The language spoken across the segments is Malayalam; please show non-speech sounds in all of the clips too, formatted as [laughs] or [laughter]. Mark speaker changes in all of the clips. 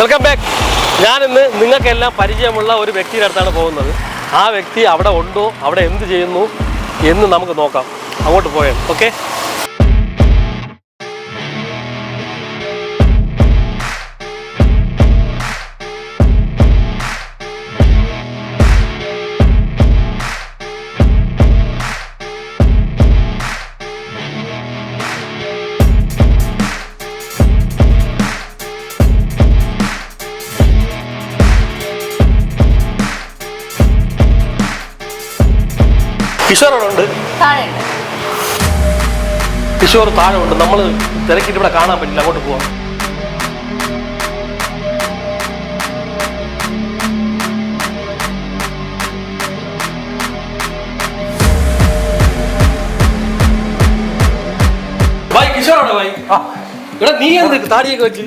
Speaker 1: വെൽക്കം ബാക്ക് ഞാനിന്ന് നിങ്ങൾക്കെല്ലാം പരിചയമുള്ള ഒരു വ്യക്തിയുടെ അടുത്താണ് പോകുന്നത്. ആ വ്യക്തി അവിടെ ഉണ്ടോ? അവിടെ എന്ത് ചെയ്യുന്നു? എന്ന് നമുക്ക് നോക്കാം. അങ്ങോട്ട് പോയാൽ ഓക്കെ കിഷോർ താഴെ ഉണ്ട് നമ്മൾ തിരക്കിട്ട് ഇവിടെ കാണാൻ പറ്റില്ല. അങ്ങോട്ട് പോവാം. നീ എന്ത് താടിയൊക്കെ വെച്ച്?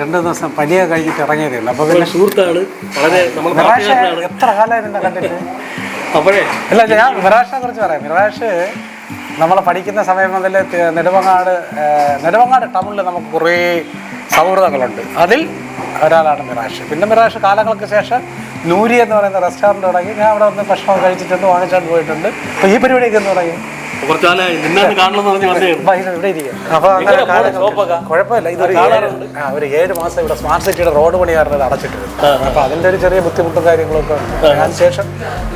Speaker 2: രണ്ടു ദിവസം പനിയൊക്കെ കഴിഞ്ഞിട്ട് ഇറങ്ങിയതേ അപ്പൊ പിന്നെ
Speaker 1: സുഹൃത്താണ്. വളരെ നമ്മൾ
Speaker 2: എത്ര കാലമായിരുന്നു കണ്ടിട്ട്?
Speaker 1: അപ്പോഴേ.
Speaker 2: അല്ല ഞാൻ മിറാഷിനെ കുറിച്ച് പറയാം. മിറാഷ് നമ്മൾ പഠിക്കുന്ന സമയം മുതൽ നെടുവങ്ങാട് നെടുമങ്ങാട് നെടുമങ്ങാട് ടൗണിൽ നമുക്ക് കുറേ സൗഹൃദങ്ങളുണ്ട്. അതിൽ ഒരാളാണ് മിറാഷ്. പിന്നെ മിറാഷ് കാലങ്ങൾക്ക് ശേഷം നൂരി എന്ന് പറയുന്ന റെസ്റ്റോറന്റ് തുടങ്ങി. ഞാൻ അവിടെ വന്ന് ഭക്ഷണം കഴിച്ചിട്ടുണ്ട് വാങ്ങിച്ചാണ്ട് പോയിട്ടുണ്ട്. അപ്പോൾ ഈ പരിപാടിയൊക്കെ എന്ന് തുടങ്ങി? കുഴപ്പമില്ല. ഇതൊരു ഏഴ് ആ, ഒരു ഏഴ് മാസം ഇവിടെ സ്മാർട്ട് സിറ്റിയുടെ റോഡ് പണി കാരണം അടച്ചിട്ടിരുന്നു അപ്പൊ അതിന്റെ ഒരു ചെറിയ ബുദ്ധിമുട്ടും കാര്യങ്ങളൊക്കെ ഉണ്ട്. അതിനുശേഷം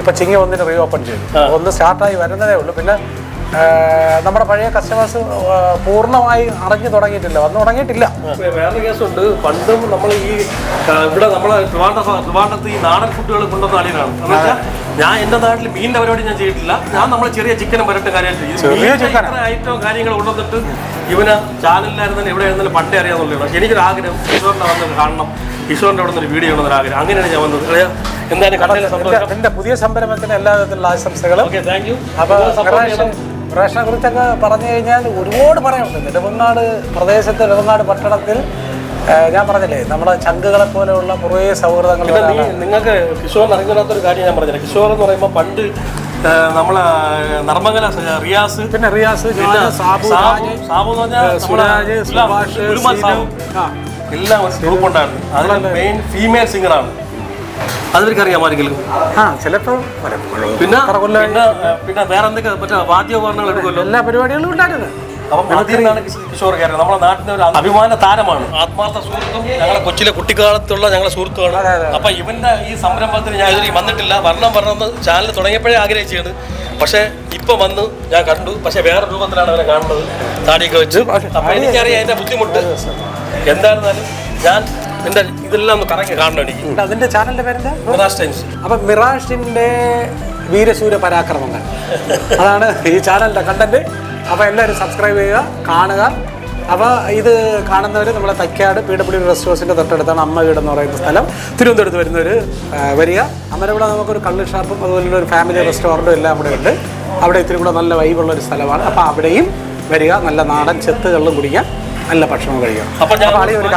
Speaker 2: ഇപ്പൊ ചിങ്ങി ഒന്നിന് റീ ഓപ്പൺ ചെയ്തു ഒന്ന് സ്റ്റാർട്ടായി വരുന്നതേ ഉള്ളൂ. പിന്നെ നമ്മുടെ പഴയ കസ്റ്റമേഴ്സ് പൂർണമായി അറിഞ്ഞു തുടങ്ങിയിട്ടില്ല. വന്നു തുടങ്ങിയിട്ടില്ല.
Speaker 1: വേറെ കേസുണ്ട്. പണ്ടും നമ്മൾ ഈ ഇവിടെ നമ്മളെ ട്രിവാണ്ടത്ത് ഈ നാടൻ ഫുഡുകൾ കൊണ്ടുവന്ന അളിയനാണ് ഞാൻ എന്റെ നാട്ടിൽ മീനിന്റെ പരിപാടി ഞാൻ ചെയ്തിട്ടില്ല. ഞാൻ നമ്മൾ ചെറിയ ചിക്കനും വരട്ടെ കാര്യമായിട്ട് ഐറ്റോ കാര്യങ്ങൾ കൊണ്ടുവന്നിട്ട് ഇവന് ചാനലിലായിരുന്നാലും എവിടെ ആയിരുന്നാലും പണ്ടേ അറിയാന്നുള്ളതാണ് എനിക്കൊരു ആഗ്രഹം ഈശ്വരന്റെ വന്ന് കാണണം. ഈശ്വരന്റെ അവിടെ നിന്ന് വീഡിയോ ഉള്ള ആഗ്രഹം. അങ്ങനെയാണ് ഞാൻ വന്നത്. എന്തായാലും കണ്ടതിൽ സന്തോഷം.
Speaker 2: എന്റെ പുതിയ സംരംഭത്തിന് എല്ലാ വിധത്തിലുള്ള ആശംസകളും.
Speaker 1: താങ്ക് യു
Speaker 2: അപ്പൊ റേഷനെ കുറിച്ചൊക്കെ പറഞ്ഞു കഴിഞ്ഞാൽ ഒരുപാട് പറയാനുണ്ട് നെടുമങ്ങാട് പ്രദേശത്ത് നെടുമങ്ങാട് പട്ടണത്തിൽ ഞാൻ പറഞ്ഞില്ലേ നമ്മുടെ ചങ്കുകളെ പോലെയുള്ള കുറേ സൗഹൃദങ്ങൾ
Speaker 1: നിങ്ങൾക്ക് കിഷോർ അറിഞ്ഞില്ലാത്തൊരു കാര്യം ഞാൻ പറഞ്ഞില്ല? കിഷോർ എന്ന് പറയുമ്പോൾ പണ്ട് നമ്മളെ നർമ്മങ്കല റിയാസ്.
Speaker 2: പിന്നെ റിയാസ് സാബു സുരാജ്,
Speaker 1: എല്ലാം
Speaker 2: സുഭാഷ്,
Speaker 1: ഗ്രൂപ്പ് ഉണ്ടായിരുന്നു. അതിൽ മെയിൻ ഫീമെയിൽ സിംഗറാണ് അറിയാം
Speaker 2: ആ ചിലപ്പോൾ
Speaker 1: പിന്നെ? പിന്നെ വേറെ എന്തൊക്കെ മറ്റേ വാദ്യോപകരണങ്ങൾ എടുക്കുമല്ലോ?
Speaker 2: എല്ലാ പരിപാടികളും ഉണ്ടായിരുന്നു.
Speaker 1: അപ്പം അതിൽ നിന്നാണ് കിഷ- കിഷോർ കയറിയത്. നമ്മുടെ നാട്ടിലെ ഒരു അഭിമാന താരമാണ്. ആത്മാർത്ഥ സുഹൃത്തും ഞങ്ങളെ കൊച്ചിലെ കുട്ടിക്കാലത്തുള്ള ഞങ്ങളെ സുഹൃത്തുമാണ്. അപ്പൊ ഇവന്റെ ഈ സംരംഭത്തിന് ഞാൻ ഇതുവരെ വന്നിട്ടില്ല. വരണം വരണമെന്ന് ചാനൽ തുടങ്ങിയപ്പോഴേ ആഗ്രഹിച്ചത് പക്ഷെ ഇപ്പൊ വന്ന് ഞാൻ കണ്ടു. പക്ഷെ വേറെ രൂപത്തിലാണ് അവരെ കാണുന്നത്. താടിയൊക്കെ വെച്ച്. അപ്പൊ എനിക്കറിയാം അതിന്റെ ബുദ്ധിമുട്ട്. എന്തായിരുന്നാലും ഞാൻ എന്റെ ഇതെല്ലാം ഒന്ന് കറങ്ങി. കാണണം എനിക്ക്
Speaker 2: അതിന്റെ ചാനലിന്റെ പേരെന്താ?
Speaker 1: മിറാസ് ടൈംസ്.
Speaker 2: അപ്പൊ മിറാഷിന്റെ വീരശൂര പരാക്രമങ്ങൾ. അതാണ് ഈ ചാനലിന്റെ കണ്ടന്റ് അപ്പൊ എല്ലാവരും സബ്സ്ക്രൈബ് ചെയ്യുക കാണുക. അപ്പോൾ ഇത് കാണുന്നവർ നമ്മളെ തക്കാട് പി ഡബ്ല്യു റെസ്റ്റ് ഹൗസിന്റെ തൊട്ടടുത്താണ് അമ്മ വീട് എന്ന് പറയുന്ന സ്ഥലം. തിരുവനന്തപുരത്ത് വരുന്നവർ വരിക. അന്നേരം ഇവിടെ നമുക്കൊരു കള്ള് ഷാപ്പും അതുപോലെ ഒരു ഫാമിലി റെസ്റ്റോറന്റും എല്ലാം അവിടെ ഉണ്ട്. അവിടെ ഇത്തിരി കൂടെ നല്ല വൈബുള്ള ഒരു സ്ഥലമാണ്. അപ്പോൾ അവിടെയും വരിക. നല്ല നാടൻ ചെത്തുകളിലും കുടിക്കാം. നല്ല ഭക്ഷണം കഴിക്കണം
Speaker 1: അപ്പൊ
Speaker 2: അളിയ ഒരു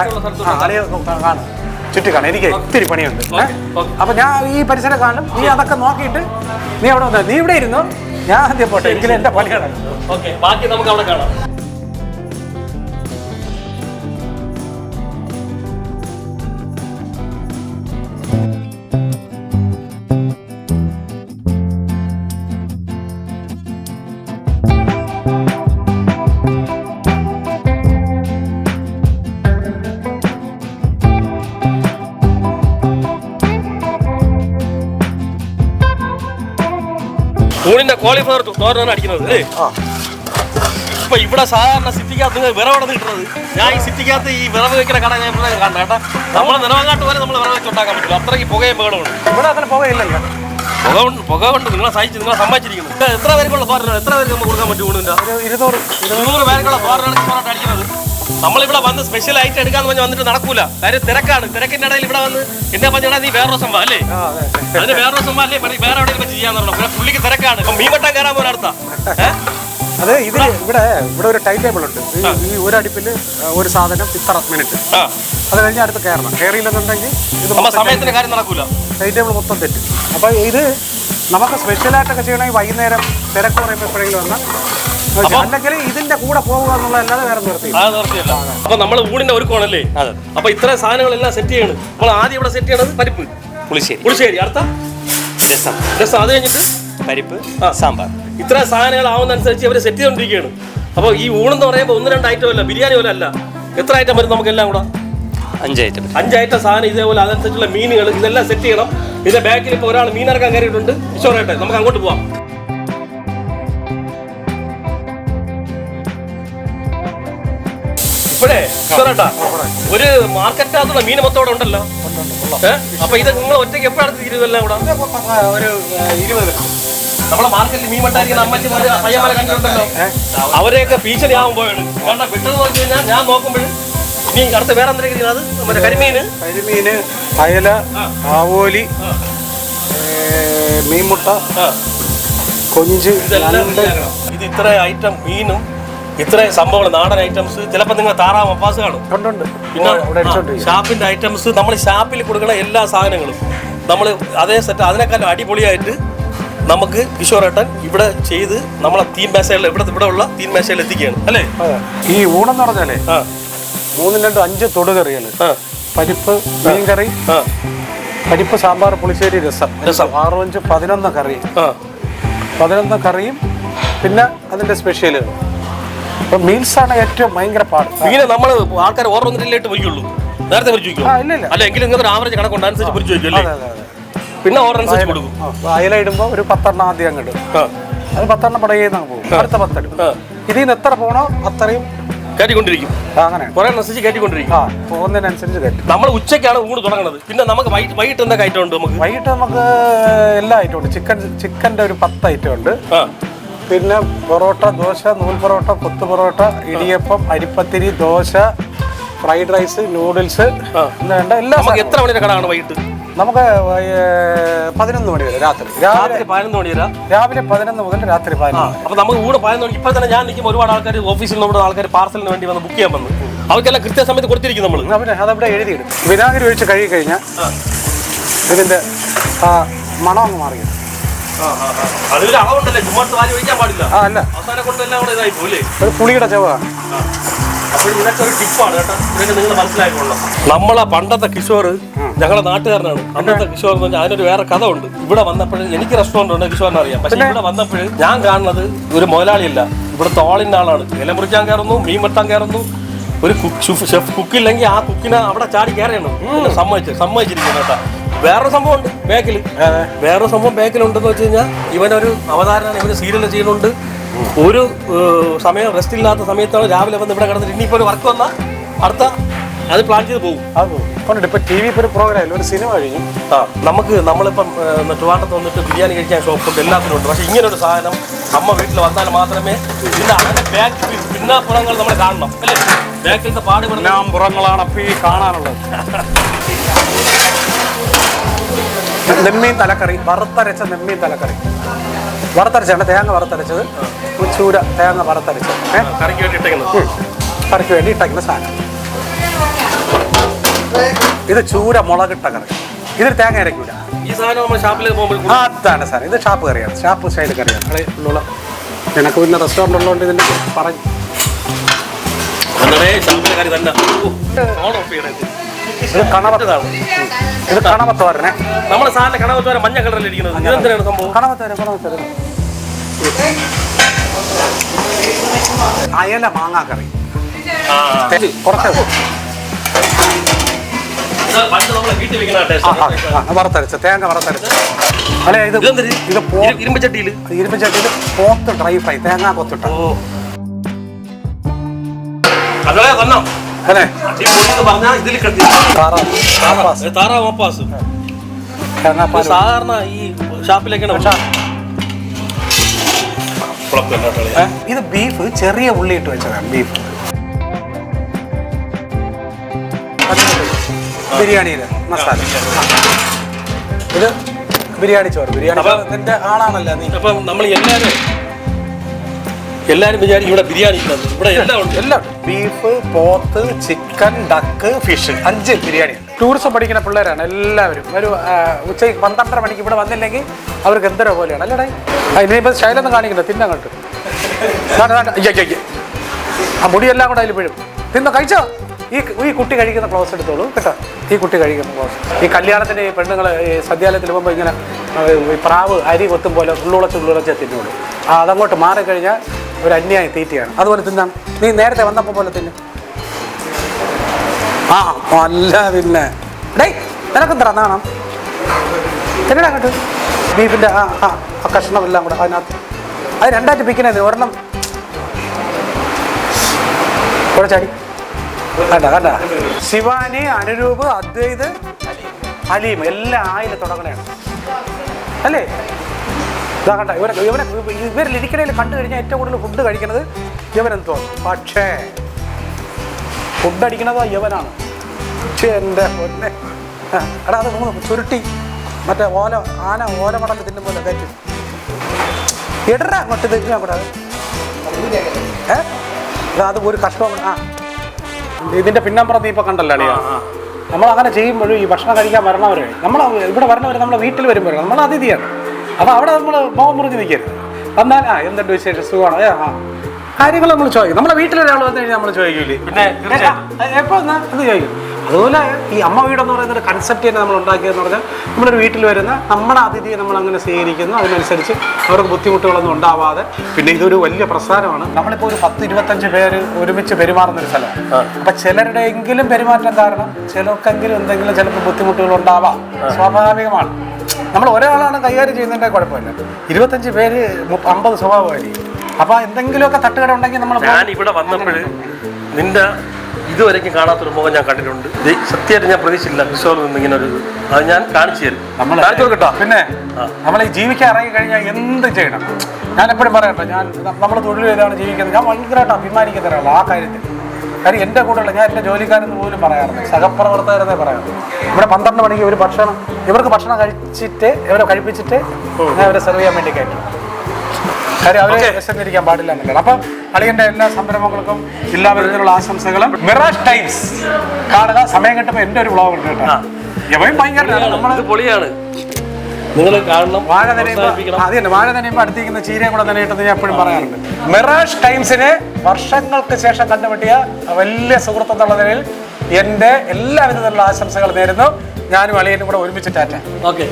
Speaker 2: അളിയ കാണും. ചുറ്റി കാണും. എനിക്ക് ഒത്തിരി പണിയുണ്ട്. അപ്പൊ ഞാൻ ഈ പരിസരം കാണും. നീ അതൊക്കെ നോക്കിയിട്ട് നീ അവിടെ വന്നു. നീ ഇവിടെ ഇരുന്നു. ഞാൻ ആദ്യം പോട്ടെ. എങ്കിലും എന്റെ
Speaker 1: പണിയാണ്. ബാക്കി നമുക്ക് അവിടെ കാണാം. കോളിഫ്ലവർ തോരനാണ് അടിക്കുന്നത് ഇപ്പൊ ഇവിടെ സാധാരണ സിറ്റിക്കകത്ത് വിറവടന്ന് കിട്ടുന്നത് ഞാൻ ഈ സിറ്റിക്കകത്ത് ഈ വിറവ് വെക്കുന്ന കട ഞാൻ ഇവിടെ കാണണം കേട്ടാ. നമ്മളെ നിലവങ്ങാട്ട് പോലെ നമ്മൾ വിറവ് വെച്ച് ഉണ്ടാക്കാൻ പറ്റില്ല. അത്രയ്ക്ക് പുകയും പേടമുണ്ട്
Speaker 2: ഇവിടെ അങ്ങനെ പോകയില്ലല്ലോ.
Speaker 1: പുക ഉണ്ട് പുക ഉണ്ട്. നിങ്ങളെ സഹിച്ച് നിങ്ങളെ സമ്മതിച്ചിരിക്കുന്നു എത്ര പേർക്കുള്ള തോരനാണ് എത്ര പേർക്ക് നമുക്ക് കൊടുക്കാൻ പറ്റും
Speaker 2: ഇരുന്നൂറ്
Speaker 1: ഇരുന്നൂറ്. പേർക്കുള്ള തോരനാണ് അടിക്കുന്നത്. നമ്മളിവിടെ വന്ന് സ്പെഷ്യൽ ആയിട്ട് എടുക്കാന്ന് പറഞ്ഞ് വന്നിട്ട് നടക്കൂല. കാര്യം തിരക്കാണ്. തിരക്കിന്റെ ഇടയിൽ ഇവിടെ വന്ന് എന്നെ പറഞ്ഞാൽ നീ വേറെ ദിവസം വാ അല്ലേ അതിന് വേറെ ദിവസം വാ അല്ലേ വേറെ എവിടെയെങ്കിലും വെച്ച് ചെയ്യാന്ന് പറഞ്ഞു. പിന്നെ പുള്ളിക്ക് തിരക്കാണ്. ഇപ്പൊ മീൻ വെട്ടാൻ കയറാൻ പോലെ അടുത്ത. അതെ
Speaker 2: അത് ഇത് ഇവിടെ ഇവിടെ ഒരു ടൈം ടേബിൾ ഉണ്ട്. ഈ- ഒരു അടുപ്പിൽ ഒരു സാധനം ഇത്ര മിനിറ്റ് അത് കഴിഞ്ഞ് അടുത്ത് കയറണം. കയറിയില്ലെന്നുണ്ടെങ്കിൽ ഇത്
Speaker 1: സമയത്തിന് കാര്യം നടക്കൂല.
Speaker 2: ടൈം ടേബിൾ മൊത്തം തെറ്റും. അപ്പോൾ ഇത് നമുക്ക് സ്പെഷ്യലായിട്ടൊക്കെ ചെയ്യണമെങ്കിൽ വൈകുന്നേരം തിരക്ക് പറയുമ്പോൾ എപ്പോഴെങ്കിലും വന്നാൽ അല്ലെങ്കിൽ ഇതിന്റെ കൂടെ പോകുക എന്നുള്ളതല്ലാതെ വേറെ നിർത്തി
Speaker 1: നിർത്തിയല്ല. അപ്പൊ നമ്മൾ ഒരുക്കമാണല്ലേ?
Speaker 3: കോണല്ലേ
Speaker 1: അപ്പൊ ഇത്ര സാധനങ്ങളെല്ലാം സെറ്റ് ചെയ്യണം. നമ്മൾ ആദ്യം ഇവിടെ സെറ്റ് ചെയ്യണത് പരിപ്പ്.
Speaker 3: പുളിശ്ശേരി.
Speaker 1: പുളിശ്ശേരി. അർത്ഥം
Speaker 3: രസം.
Speaker 1: രസം. അത് കഴിഞ്ഞിട്ട്?
Speaker 3: പരിപ്പ്
Speaker 1: ആ.
Speaker 3: സാമ്പാർ.
Speaker 1: ഇത്ര സാധനങ്ങൾ ആവുന്നതനുസരിച്ച് അവർ സെറ്റ് ചെയ്തുകൊണ്ടിരിക്കുകയാണ് അപ്പോൾ ഈ ഊണെന്ന് പറയുമ്പോൾ ഒന്ന് രണ്ട് ഐറ്റം അല്ല ബിരിയാണി പോലെ അല്ല. എത്ര ഐറ്റം വരും നമുക്ക് എല്ലാം കൂടെ?
Speaker 3: അഞ്ച് ഐറ്റം
Speaker 1: അഞ്ച് ഐറ്റം സാധനം ഇതേപോലെ അതനുസരിച്ചുള്ള മീനുകൾ ഇതെല്ലാം സെറ്റ് ചെയ്യണം. ഇതിന്റെ ബാക്കിൽ ഇപ്പോൾ ഒരാൾ മീൻ മീനിറക്കാൻ കയറിയിട്ടുണ്ട്. ഇഷ്ടമായിട്ട് നമുക്ക് അങ്ങോട്ട് പോവാം. ഇപ്പോഴേ ഈശോറേട്ടാ ഒരു മാർക്കറ്റിനകത്തുള്ള മീൻ മൊത്തം ഇവിടെ ഉണ്ടല്ലോ. അപ്പൊ ഇത് നിങ്ങൾ ഒറ്റയ്ക്ക് എപ്പോഴാണ് തീരുവെല്ലാം ഇവിടെ?
Speaker 2: ഒരു ഇരുപത്
Speaker 1: നമ്മളെ മാർക്കറ്റിൽ മീൻ വെട്ടായിരിക്കുന്ന അമ്മച്ചിമാര് പയ്യന്മാരെ കണ്ടിട്ടുണ്ടല്ലോ. അവരെയൊക്കെ ഭീഷണി ആവുമ്പോഴാണ് കാരണം വിട്ടത് നോക്കി കഴിഞ്ഞാൽ ഞാൻ നോക്കുമ്പോൾ ഇനി അടുത്ത വേറെ എന്തെങ്കിലും അത് മറ്റേ കരിമീന്
Speaker 2: കരിമീന് അയല ആവോലി മീൻമുട്ട കൊഞ്ച്
Speaker 1: ഇത് ഇത്ര ഐറ്റം മീനും ഇത്രയും സംഭവങ്ങൾ നാടൻ ഐറ്റംസ് ചിലപ്പോൾ നിങ്ങൾ താറാവ് മപ്പാസ് കാണും. പിന്നെ ഷാപ്പിന്റെ ഐറ്റംസ് നമ്മൾ ഷാപ്പിൽ കൊടുക്കുന്ന എല്ലാ സാധനങ്ങളും. നമ്മൾ അതേ സെറ്റ് അതിനേക്കാളും അടിപൊളിയായിട്ട് നമുക്ക് കിഷോറേട്ടൻ ഇവിടെ ചെയ്ത് നമ്മളെ തീൻ മേശയിൽ ഇവിടെ ഇവിടെ ഉള്ള തീൻ മേശയിൽ എത്തിക്കുകയാണ്. അല്ലേ.
Speaker 2: ഈ ഊണെന്ന് പറഞ്ഞാലേ മൂന്നും രണ്ടും അഞ്ച് തൊടുകറികൾ പരിപ്പ് മീൻകറി
Speaker 1: കറി
Speaker 2: പരിപ്പ് സാമ്പാർ പുളിശ്ശേരി രസം.
Speaker 1: രസം.
Speaker 2: ആറും അഞ്ച് പതിനൊന്ന് കറി പതിനൊന്ന് കറിയും പിന്നെ അതിന്റെ സ്പെഷ്യലുകൾ അപ്പൊ മീൽസ് ആണ് ഏറ്റവും ഭയങ്കര പാട്.
Speaker 1: ഇങ്ങനെ നമ്മൾ ആൾക്കാർ ഓർമ്മ വന്നിട്ടില്ലായിട്ട് പൊരിക്കുള്ളൂ നേരത്തെ പൊരിച്ചു വയ്ക്കും അല്ല എങ്കിലും ഇങ്ങനത്തെ ആവറേജ് കണക്കുണ്ട് അനുസരിച്ച് പൊരിച്ചു വയ്ക്കും അല്ലേ? പിന്നെ ഓർഡർ അനുസരിച്ച് കൊടുക്കും.
Speaker 2: അയല ഇടുമ്പോൾ ഒരു പത്തെണ്ണം ആദ്യം
Speaker 1: അങ്ങോട്ട്
Speaker 2: അത് പത്തെണ്ണം പടയുന്ന പോകും. അടുത്ത
Speaker 1: പത്തെണ്ണം
Speaker 2: ഇതിൽ നിന്ന് എത്ര പോണോ അത്രയും
Speaker 1: കയറ്റിക്കൊണ്ടിരിക്കും.
Speaker 2: അങ്ങനെ. അങ്ങനെയാണ്
Speaker 1: കുറെ അനുസരിച്ച് കയറ്റിക്കൊണ്ടിരിക്കും.
Speaker 2: ആ പോകുന്നതിനനുസരിച്ച് കയറ്റും.
Speaker 1: നമ്മൾ ഉച്ചയ്ക്കാണ് ഊണ് തുടങ്ങുന്നത് പിന്നെ നമുക്ക് വൈകിട്ട് എന്താ നമുക്ക്?
Speaker 2: വൈകിട്ട് നമുക്ക് എല്ലാ ഐറ്റം ഉണ്ട്. ചിക്കൻ ചിക്കന്റെ ഒരു പത്ത് ഐറ്റം ഉണ്ട്. പിന്നെ parotta dosa nool porotta kothu porotta idiyappam aripathiri dosa fried rice noodles. വേണ്ട എല്ലാ
Speaker 1: എത്ര മണിയുടെ കടയാണ് വൈകിട്ട്?
Speaker 2: നമുക്ക് പതിനൊന്ന് മണി വരെ രാത്രി. രാവിലെ
Speaker 1: രാത്രി പതിനൊന്ന് മണി വരെ?
Speaker 2: രാവിലെ പതിനൊന്ന് മുതൽ രാത്രി പതിനൊന്ന്
Speaker 1: അപ്പൊ നമുക്ക് കൂടെ പതിനൊന്ന് മണി ഇപ്പോൾ തന്നെ ഞാൻ നിൽക്കുമ്പോൾ ഒരുപാട് ആൾക്കാർ ഓഫീസിൽ നമ്മുടെ ആൾക്കാർ പാർസലിന് വേണ്ടി വന്ന് ബുക്ക് ചെയ്യാൻ വന്നു. അവർക്കെല്ലാം കൃത്യസമയത്ത് കൊടുത്തിരിക്കും നമ്മൾ
Speaker 2: അതവിടെ എഴുതിയിടും. വിനാഗിരി ഒഴിച്ച് കഴുകി കഴിഞ്ഞാൽ ഇതിന്റെ മണം അങ്ങ് മാറി കിട്ടും.
Speaker 1: അതൊരു അളവുണ്ടല്ലേ ചുമ്മാട്ട് വാരി ഒഴിക്കാൻ പാടില്ല.
Speaker 2: ആ അല്ല.
Speaker 1: അവസാനം കൊണ്ട് എല്ലാം കൂടെ ഇതായി പോലെ
Speaker 2: ഒരു പുളിയുടെ ചെവ.
Speaker 1: അപ്പോൾ ഇതൊക്കെ ഒരു ടിപ്പാണ് കേട്ടോ. ഇതൊക്കെ നിങ്ങൾ നമ്മളെ പണ്ടത്തെ കിഷോർ ഞങ്ങളുടെ നാട്ടുകാരനാണ്. അന്നത്തെ കിഷോർ എന്ന് പറഞ്ഞാൽ അതിനൊരു വേറെ കഥ ഉണ്ട് ഇവിടെ വന്നപ്പോഴും എനിക്ക് റെസ്റ്റോറന്റ് ഉണ്ട് കിഷോറിനെ അറിയാം. പക്ഷെ ഇവിടെ വന്നപ്പോഴും ഞാൻ കാണുന്നത് ഒരു മുതലാളിയല്ല. ഇവിടുത്തെ ഓളിന്റെ ആളാണ്. ഇല മുറിക്കാൻ കയറുന്നു മീൻ വെട്ടാൻ കയറുന്നു. ഒരു ഷെഫ് കുക്കില്ലെങ്കിൽ ആ കുക്കിനെ അവിടെ ചാടി കയറിയാണ് സമ്മതിച്ച് സമ്മതിച്ചിരിക്കുന്നു കേട്ടോ. വേറൊരു സംഭവം ഉണ്ട് ബാക്കിൽ വേറൊരു സംഭവം ബാക്കിലുണ്ടെന്ന് വെച്ച് കഴിഞ്ഞാൽ ഇവനൊരു അവതാരനാണ് ഇവന് സീരിയൽ ചെയ്യുന്നുണ്ട്. ഒരു സമയം റെസ്റ്റ് ഇല്ലാത്ത സമയത്താണ് രാവിലെ വന്ന് ഇവിടെ കിടന്നിട്ട് ഇനിയിപ്പോൾ ഒരു വർക്ക് വന്നാൽ അടുത്ത അത് പ്ലാൻ ചെയ്ത് പോകും.
Speaker 2: അത് കൊണ്ടിട്ട് ഇപ്പൊ ടി വി ഒരു പ്രോഗ്രാം ഒരു സിനിമ കഴിഞ്ഞു.
Speaker 1: ആ നമുക്ക് നമ്മളിപ്പം ട്രിവാണ്ടത്ത് വന്നിട്ട് ബിരിയാണി കഴിക്കാൻ ഷോപ്പുണ്ട് എല്ലാത്തിനും ഉണ്ട്. പക്ഷേ ഇങ്ങനെ ഒരു സാധനം അമ്മ വീട്ടിൽ വന്നാൽ മാത്രമേ ഇതിന്റെ അങ്ങനെ ബാക്ക് പിന്നാപ്പുറങ്ങൾ നമ്മൾ കാണണം. അല്ലേ? ബാക്കിലത്തെ പാടുകൾ
Speaker 2: പുറങ്ങളാണ് അപ്പൊ ഈ കാണാനുള്ളത്. [laughs] നെമ്മീൻ തലക്കറി വറുത്തരച്ച നെമ്മീൻ തലക്കറി. വറുത്തരച്ചാണ് തേങ്ങ വറുത്തരച്ചത്. ചൂര തേങ്ങ വറുത്തരച്ചത്
Speaker 1: കറിക്ക് വേണ്ടി
Speaker 2: കറിക്ക് വേണ്ടി ഇട്ടേക്കുന്ന സാധനം. ഇത് ചൂര മുളകിട്ട കറി. ഇതിൽ തേങ്ങ അരയ്ക്കൂല.
Speaker 1: ഈ സാധനം നമ്മൾ പോകുമ്പോൾ
Speaker 2: അതാണ് സാർ ഇത് ഷാപ്പ് കറിയാണ്. ഷാപ്പ് സൈഡ് കറിയാണ്. നിനക്ക് പിന്നെ റെസ്റ്റോറന്റ് ഉള്ളതുകൊണ്ട് ഇതിന്റെ പറഞ്ഞു.
Speaker 1: അങ്ങനെ ഷാപ്പിലെ കറി തന്നെ. ഇത്.
Speaker 2: ഇത് ഇത് കണവത്തോരനെ
Speaker 1: നമ്മൾ സാറിന്റെ കണവത്തോര മഞ്ഞ കളറിൽ ഇരിക്കുന്നത്? ഇതെന്തിനാണ് സംഭവം?
Speaker 2: കണവത്തോര കണവത്തോര അയല മാങ്ങാ കറി
Speaker 1: ആ,
Speaker 2: കുറച്ച് വറുത്തരച്ച് തേങ്ങ വറുത്തരച്ച്. അല്ലെ ഇത് ഇത് പോ
Speaker 1: ഇരു- ഇരുമ്പ് ചട്ടിയിൽ
Speaker 2: ഇരുമ്പച്ചട്ടിയിൽ പോത്ത് ഡ്രൈ ഫ്രൈ തേങ്ങ കൊത്തിട്ട.
Speaker 1: അതേ തന്നെ മപ്പാസ്
Speaker 2: തേങ്ങാപ്പാൽ
Speaker 1: സാധാരണ ഈ ഷാപ്പിലേക്കാണ്
Speaker 2: ഇത് ബീഫ് ചെറിയ ഉള്ളി ഇട്ട് വെച്ചതാണ് ബീഫ്. ബിരിയാണിയിൽ മസാല. ഇത് ബിരിയാണി ചോറ്. ബിരിയാണി
Speaker 1: അപ്പൊ-
Speaker 2: ചോറ് നിന്റെ ആളാണല്ലോ നീ.
Speaker 1: അപ്പം നമ്മൾ എല്ലാവരും എല്ലാവരും വിചാരിക്കും ഇവിടെ ബിരിയാണി ഇവിടെ എല്ലാം ഉണ്ട്
Speaker 2: എല്ലാം ബീഫ് പോത്ത് ചിക്കൻ ഡക്ക് ഫിഷ് അഞ്ച് ബിരിയാണി ടൂറിസം പഠിക്കുന്ന പിള്ളേരാണ് എല്ലാവരും ഒരു ആ, ഉച്ചയ്ക്ക് പന്ത്രണ്ടര മണിക്ക് ഇവിടെ വന്നില്ലെങ്കിൽ അവർക്ക് എന്തരോ പോലെയാണ് അല്ലേടേ ആ ഇനിയിപ്പോൾ ശൈലൊന്നും കാണിക്കണ്ട ഇയ്യ. ആ മുടിയെല്ലാം കൂടെ അതിൽ വീഴും തിന്നോ കഴിച്ചോ ഈ ഈ കുട്ടി കഴിക്കുന്ന ക്ലോസ് എടുത്തോളൂ കേട്ടോ ഈ കുട്ടി കഴിക്കുന്ന ക്ലോസ് ഈ കല്യാണത്തിന് ഈ പെണ്ണുങ്ങൾ ഈ സദ്യാലയത്തിൽ പോകുമ്പോൾ ഇങ്ങനെ പ്രാവ് അരി കൊത്തും പോലെ ഉള്ളുളച്ച് ഉള്ളുളച്ച് തിന്നോളൂ ആ അതങ്ങോട്ട് മാറിക്കഴിഞ്ഞാൽ ഒരു അന്യായ തീറ്റയാണ്. അതുപോലെ തിന്നാം. നീ നേരത്തെ വന്നപ്പോൾ പോലെ തിന്നു. ആ അല്ല പിന്നെ. ഡേ നിനക്കെന്താ നാണം? തിന്നടാ അങ്ങോട്ട്. ബീഫിന്റെ ആ ആ ആ കഷ്ണമെല്ലാം കൂടെ അതിനകത്ത്. അത് രണ്ടായിട്ട് പിക്കണേ ഒരെണ്ണം. കുഴച്ചാടി കണ്ട കണ്ട. ശിവാനി അനുരൂപ് അദ്വൈത് അലീം. എല്ലാം ആയിരം തുടങ്ങണേ. അല്ലേ? ഇതാ കണ്ട ഇവരെ ഇവരെ ഇവരിൽ ഇരിക്കണയിൽ കണ്ടു കഴിഞ്ഞാൽ ഏറ്റവും കൂടുതൽ ഫുഡ് കഴിക്കുന്നത് യവനെന്ന് തോന്നും പക്ഷേ ഫുഡ് അടിക്കണത് യവനാണ്. പക്ഷേ എന്റെ പൊന്നെ. എടാ അത് മൂന്ന് ചുരുട്ടി. മറ്റേ ഓല ആന ഓലമടൽ തിന്നും പോലെ കയറ്റി. എടറാ അങ്ങോട്ട് തിന്നാ കൂടെ ഏ? അത് ഒരു കഷ്ടമാണ് ആ. ഇതിന്റെ പിന്നമ്പുറം നീ ഇപ്പോൾ കണ്ടല്ലോ അളിയാ. നമ്മൾ അങ്ങനെ ചെയ്യുമ്പോഴും ഈ ഭക്ഷണം കഴിക്കാൻ വരണവരെ. നമ്മൾ ഇവിടെ വരണവർ നമ്മളെ വീട്ടിൽ വരുമ്പോഴും നമ്മൾ അതിഥിയാണ്. അപ്പോൾ അവിടെ നമ്മൾ മോഹം മുറിഞ്ഞ് നിൽക്കരുത്. വന്നാൽ ആ എന്തുണ്ട് വിശേഷം? സുഖമാണോ? ഏ ആ. കാര്യങ്ങൾ നമ്മൾ ചോദിക്കും. നമ്മളെ വീട്ടിലൊരാൾ വന്നു കഴിഞ്ഞാൽ നമ്മൾ ചോദിക്കൂലേ?
Speaker 1: പിന്നെ എപ്പോ
Speaker 2: എപ്പോൾ എന്നാ എന്ന് ചോദിക്കും. അതുപോലെ ഈ അമ്മ വീടെന്ന് പറയുന്ന ഒരു കൺസെപ്റ്റ് തന്നെ നമ്മൾ ഉണ്ടാക്കിയതെന്ന് പറഞ്ഞാൽ നമ്മളൊരു വീട്ടിൽ വരുന്ന നമ്മുടെ അതിഥിയെ നമ്മൾ അങ്ങനെ സ്വീകരിക്കുന്നു. അതിനനുസരിച്ച് അവർക്ക് ബുദ്ധിമുട്ടുകളൊന്നും ഉണ്ടാവാതെ. പിന്നെ ഇതൊരു വലിയ പ്രസ്ഥാനമാണ്. നമ്മളിപ്പോൾ ഒരു പത്ത് ഇരുപത്തഞ്ച് പേര് ഒരുമിച്ച് പെരുമാറുന്ന ഒരു സ്ഥലമാണ് അപ്പൊ ചിലരുടെയെങ്കിലും പെരുമാറ്റം കാരണം ചിലർക്കെങ്കിലും എന്തെങ്കിലും ചിലപ്പോൾ ബുദ്ധിമുട്ടുകൾ ഉണ്ടാവാം. സ്വാഭാവികമാണ്. നമ്മൾ ഒരാളാണ് കൈകാര്യം ചെയ്യുന്നതിന്റെ കുഴപ്പമില്ല. ഇരുപത്തഞ്ച് പേര് അമ്പത് സ്വഭാവമായിരിക്കും. അപ്പൊ എന്തെങ്കിലുമൊക്കെ തട്ടുകട ഉണ്ടെങ്കിൽ നമ്മൾ
Speaker 1: ഞാൻ ഇവിടെ വന്നപ്പോൾ നിന്റെ ഇതുവരെയ്ക്കും കാണാത്തൊരു മുഖം ഞാൻ കണ്ടിട്ടുണ്ട്. ഇത് സത്യമായിട്ട് ഞാൻ പ്രതീക്ഷയില്ല കിഷോറിൽ നിന്ന് ഇങ്ങനെ ഒരു അത് ഞാൻ കാണിച്ചു തരും
Speaker 2: നമ്മൾ
Speaker 1: കൊടുക്കട്ടോ.
Speaker 2: പിന്നെ നമ്മൾ ഈ ജീവിക്കാൻ ഇറങ്ങി കഴിഞ്ഞാൽ എന്ത് ചെയ്യണം? ഞാൻ എപ്പോഴും പറയട്ടെ ഞാൻ നമ്മൾ തൊഴിൽ ചെയ്താണ് ജീവിക്കുന്നത്. ഞാൻ ഭയങ്കരമായിട്ട് അഭിമാനിക്കുന്ന ഒരാളാണ് ആ കാര്യത്തിൽ. കാര്യം എന്റെ കൂടെയുള്ള ഞാൻ എന്റെ ജോലിക്കാരെന്ന് പോലും പറയാറുണ്ട് സഹപ്രവർത്തകരെന്നേ പറയാറുണ്ട് ഇവിടെ പന്ത്രണ്ട് മണിക്ക് ഒരു ഭക്ഷണം ഇവർക്ക് ഭക്ഷണം കഴിച്ചിട്ട് ഇവരെ കഴിപ്പിച്ചിട്ട് ഞാൻ ഇവരെ സെർവ് ചെയ്യാൻ വേണ്ടി കയറ്റും. കാര്യം അവരെ വിശന്നിരിക്കാൻ പാടില്ല എന്നുള്ളത്. അപ്പം അളിയന്റെ എല്ലാ സംരംഭങ്ങൾക്കും എല്ലാ വിധത്തിലുള്ള ആശംസകളും. മിറാഷ് ടൈംസ് കാണുക സമയം കിട്ടുമ്പോൾ എന്റെ ഒരു വ്ളോഗ് ഉണ്ട് കേട്ടോ ഇവയും ഭയങ്കര നമ്മൾ
Speaker 1: പൊളിയാണ്. നിങ്ങൾ കാണണം
Speaker 2: വാഴ നനയുമ്പോൾ. അത് തന്നെ വാഴ നനയുമ്പോൾ അടുത്തിരിക്കുന്ന ചീരയും കൂടെ നനയിട്ടെന്ന് ഞാൻ എപ്പോഴും പറയാറുണ്ട്. മിറാഷ് ടൈംസിനെ വർഷങ്ങൾക്ക് ശേഷം കണ്ടുപിട്ടിയ വലിയ സുഹൃത്ത് എന്നുള്ള നിലയിൽ എന്റെ എല്ലാവിധത്തിലുള്ള ആശംസകൾ നേരുന്നു. ഞാനും അളിയനും കൂടെ ഒരുമിച്ച് ടാറ്റ.
Speaker 1: ഓക്കെ.